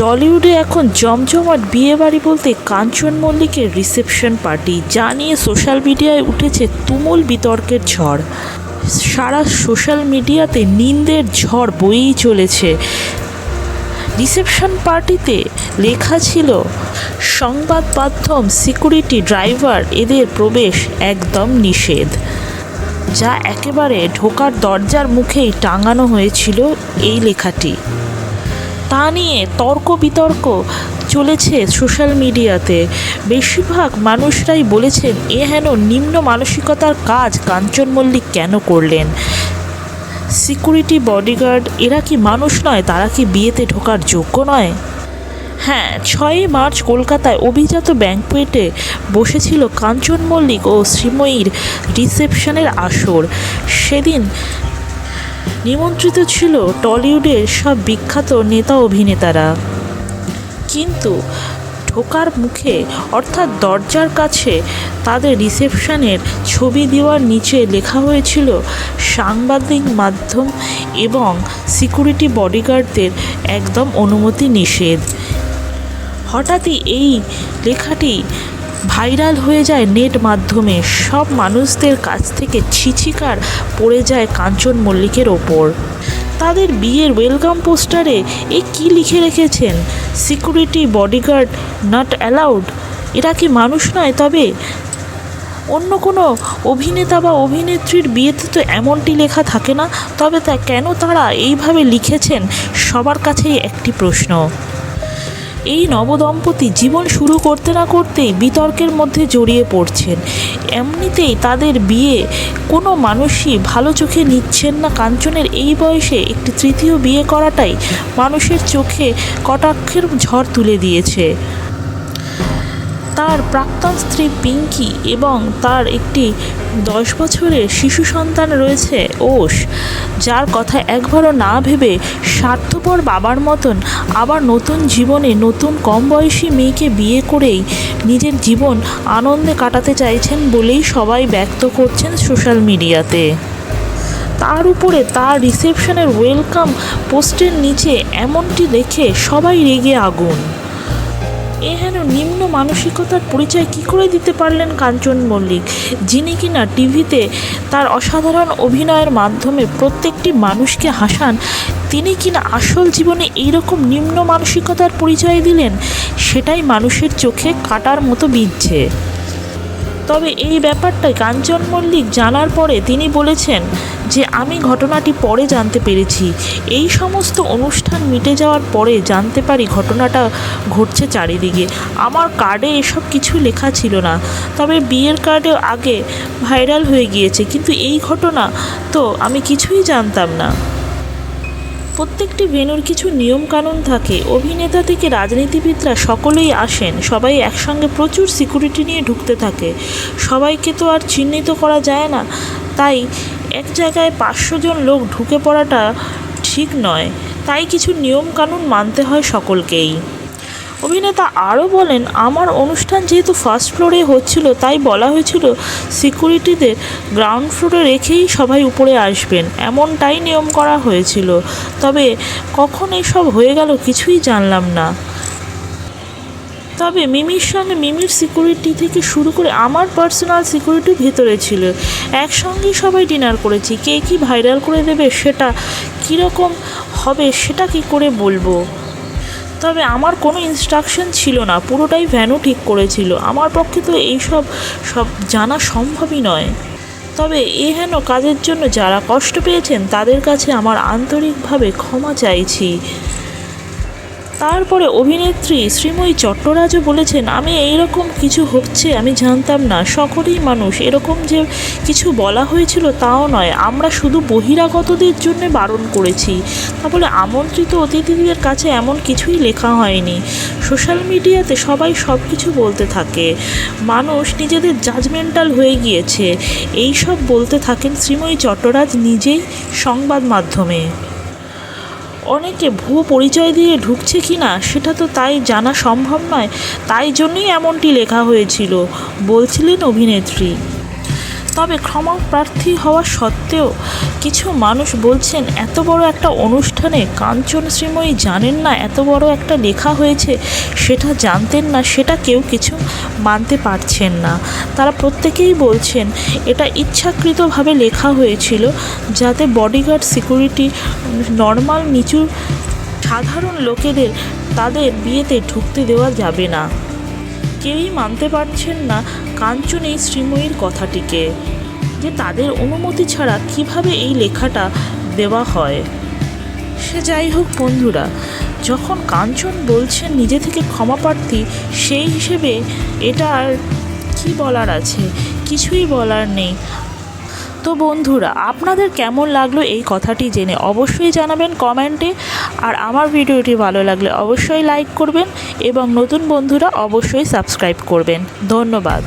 টলিউডে এখন জমজমাট বিয়েবাড়ি বলতে কাঞ্চন মল্লিকের রিসেপশন পার্টি, যা নিয়ে সোশ্যাল মিডিয়ায় উঠেছে তুমুল বিতর্কের ঝড়। সারা সোশ্যাল মিডিয়াতে নিন্দের ঝড় বয়েই চলেছে। রিসেপশন পার্টিতে লেখা ছিল, সংবাদ মাধ্যম সিকিউরিটি ড্রাইভার এদের প্রবেশ একদম নিষেধ, যা একেবারে ঢোকার দরজার মুখেই টাঙানো হয়েছিল এই লেখাটি। তা নিয়ে তর্ক বিতর্ক চলেছে সোশ্যাল মিডিয়াতে। বেশিরভাগ মানুষরাই বলেছেন, এ হেন নিম্ন মানসিকতার কাজ, কাঞ্চন মল্লিক কেন করলেন? সিকিউরিটি বডিগার্ড, এরা কি মানুষ নয়, তারা কি বিয়েতে ঢোকার যোগ্য নয়? হ্যাঁ ছয়ই মার্চ কলকাতায় অভিজাত ব্যাংকুয়েটে বসেছিল কাঞ্চন মল্লিক ও শ্রীময়ীর রিসেপশনের আসর। সেদিন নিমন্ত্রিত ছিল টলিউডের সব বিখ্যাত নেতা অভিনেতারা। কিন্তু ঢোকার মুখে, অর্থাৎ দরজার কাছে, তাদের রিসেপশনের ছবি দেওয়ার নিচে লেখা হয়েছিল সাংবাদিক মাধ্যম এবং সিকিউরিটি বডিগার্ডদের একদম অনুমতি নিষেধ। হঠাৎই এই লেখাটি ভাইরাল হয়ে যায় নেট মাধ্যমে। সব মানুষদের কাছ থেকে ছিছিকার পড়ে যায় কাঞ্চন মল্লিকের ওপর। তাদের বিয়ের ওয়েলকাম পোস্টারে এ কী লিখে রেখেছেন? সিকিউরিটি বডিগার্ড নট অ্যালাউড এরা কি মানুষ নয়? তবে অন্য কোনো অভিনেতা বা অভিনেত্রীর বিয়েতে তো এমনটি লেখা থাকে না। তবে তা কেন তারা এইভাবে লিখেছেন? সবার কাছেই একটি প্রশ্ন। এই নবদম্পতি জীবন শুরু করতে না করতেই বিতর্কের মধ্যে জড়িয়ে পড়ছেন। এমনিতেই তাদের বিয়ে কোনো মানুষই ভালো চোখে নিচ্ছেন না। কাঞ্চনের এই বয়সে একটি তৃতীয় বিয়ে করাটাই মানুষের চোখে কটাক্ষের ঝড় তুলে দিয়েছে। তার প্রাক্তন স্ত্রী পিঙ্কি এবং তার একটি দশ বছরের শিশু সন্তান রয়েছে ওষ যার কথা একবারও না ভেবে স্বার্থপর বাবার মতন আবার নতুন জীবনে নতুন কম বয়সী মেয়েকে বিয়ে করেই নিজের জীবন আনন্দে কাটাতে চাইছেন বলেই সবাই ব্যক্ত করছেন সোশ্যাল মিডিয়াতে। তার উপরে তার রিসেপশনের ওয়েলকাম পোস্টের নিচে এমনটি দেখে সবাই রেগে আগুন। এ হেন নিম্ন মানসিকতার পরিচয় কি করে দিতে পারলেন কাঞ্চন মল্লিক, যিনি কিনা টিভিতে তার অসাধারণ অভিনয়ের মাধ্যমে প্রত্যেকটি মানুষকে হাসান, তিনি কিনা আসল জীবনে এইরকম নিম্ন মানসিকতার পরিচয় দিলেন, সেটাই মানুষের চোখে কাটার মতো বিধছে। তবে এই ব্যাপারটা কাঞ্চন মল্লিক জানার পরে তিনি বলেছেন যে, আমি ঘটনাটি পরে জানতে পেরেছি। এই সমস্ত অনুষ্ঠান মিটে যাওয়ার পরে জানতে পারি ঘটনাটা ঘটছে চারিদিকে। আমার কার্ডে এসব কিছু লেখা ছিল না। তবে বিয়ের কার্ডে আগে ভাইরাল হয়ে গিয়েছে। কিন্তু এই ঘটনা তো আমি কিছুই জানতাম না। প্রত্যেকটি ভেনুর কিছু নিয়মকানুন থাকে। অভিনেতা থেকে রাজনীতিবিদরা সকলেই আসেন। সবাই একসঙ্গে প্রচুর সিকিউরিটি নিয়ে ঢুকতে থাকে। সবাইকে তো আর চিহ্নিত করা যায় না। তাই এক জায়গায় পাঁচশো জন লোক ঢুকে পড়াটা ঠিক নয়। তাই কিছু নিয়মকানুন মানতে হয় সকলকেই। অভিনেতা আরও বলেন, আমার অনুষ্ঠান যেহেতু ফার্স্ট ফ্লোরে হচ্ছিল, তাই বলা হয়েছিল সিকিউরিটিদের গ্রাউন্ড ফ্লোরে রেখেই সবাই উপরে আসবেন। এমনটাই নিয়ম করা হয়েছিল। তবে কখন এসব হয়ে গেল কিছুই জানলাম না। তবে মিমির সঙ্গে মিমির সিকিউরিটি থেকে শুরু করে আমার পার্সোনাল সিকিউরিটি ভেতরে ছিল। একসঙ্গেই সবাই ডিনার করেছি। কে কী ভাইরাল করে দেবে সেটা কীরকম হবে সেটা কি করে বলব? তবে আমার কোনো ইনস্ট্রাকশন ছিল না, পুরোটাই ভ্যানও ঠিক করেছিল। আমার পক্ষে তো এইসব, সব জানা সম্ভবই নয়। তবে এ হেন কাজের জন্য যারা কষ্ট পেয়েছেন, তাদের কাছে আমার আন্তরিকভাবে ক্ষমা চাইছি। তারপরে অভিনেত্রী শ্রীময়ী চট্টরাজও বলেছেন, আমি এইরকম কিছু হচ্ছে, আমি জানতাম না। সকলেই মানুষ। এরকম যে কিছু বলা হয়েছিল তাও নয়। আমরা শুধু বহিরাগতদের জন্য বারণ করেছি। তা বলে আমন্ত্রিত অতিথিদের কাছে এমন কিছুই লেখা হয়নি। সোশ্যাল মিডিয়াতে সবাই সব কিছু বলতে থাকে। মানুষ নিজেদের জাজমেন্টাল হয়ে গিয়েছে। এই সব বলতে থাকেন শ্রীময়ী চট্টরাজ নিজেই সংবাদ মাধ্যমে। অনেকে ভুয়ো পরিচয় দিয়ে ঢুকছে কি না সেটা তো তাই জানা সম্ভব নয়। তাই জন্যই এমনটি লেখা হয়েছিল, বলছিলেন অভিনেত্রী। তবে ক্ষমা প্রার্থী হওয়া সত্ত্বেও কিছু মানুষ বলছেন, এত বড় একটা অনুষ্ঠানে কাঞ্চন শ্রীময়ী জানেন না এত বড় একটা লেখা হয়েছে, সেটা জানতেন না, সেটা কেউ কিছু মানতে পারছেন না। তারা প্রত্যেকেই বলছেন, এটা ইচ্ছাকৃতভাবে লেখা হয়েছিল, যাতে বডিগার্ড সিকিউরিটি নর্মাল, নিচু, সাধারণ লোকেদের তাদের বিয়েতে ঢুকতে দেওয়া যাবে না। কেউই মানতে পারছেন না কাঞ্চন এই শ্রীময়ীর কথাটিকে, যে তাদের অনুমতি ছাড়া কীভাবে এই লেখাটা দেওয়া হয়। সে যাই হোক বন্ধুরা, যখন কাঞ্চন বলছেন নিজে থেকে ক্ষমাপ্রার্থী সেই হিসেবে এটা আর কী বলার আছে? কিছুই বলার নেই। তো বন্ধুরা, আপনাদের কেমন লাগল এই কথাটি জেনে অবশ্যই জানাবেন কমেন্টে। আর আমার ভিডিওটি ভালো লাগলে অবশ্যই লাইক করবেন এবং নতুন বন্ধুরা অবশ্যই সাবস্ক্রাইব করবেন। ধন্যবাদ।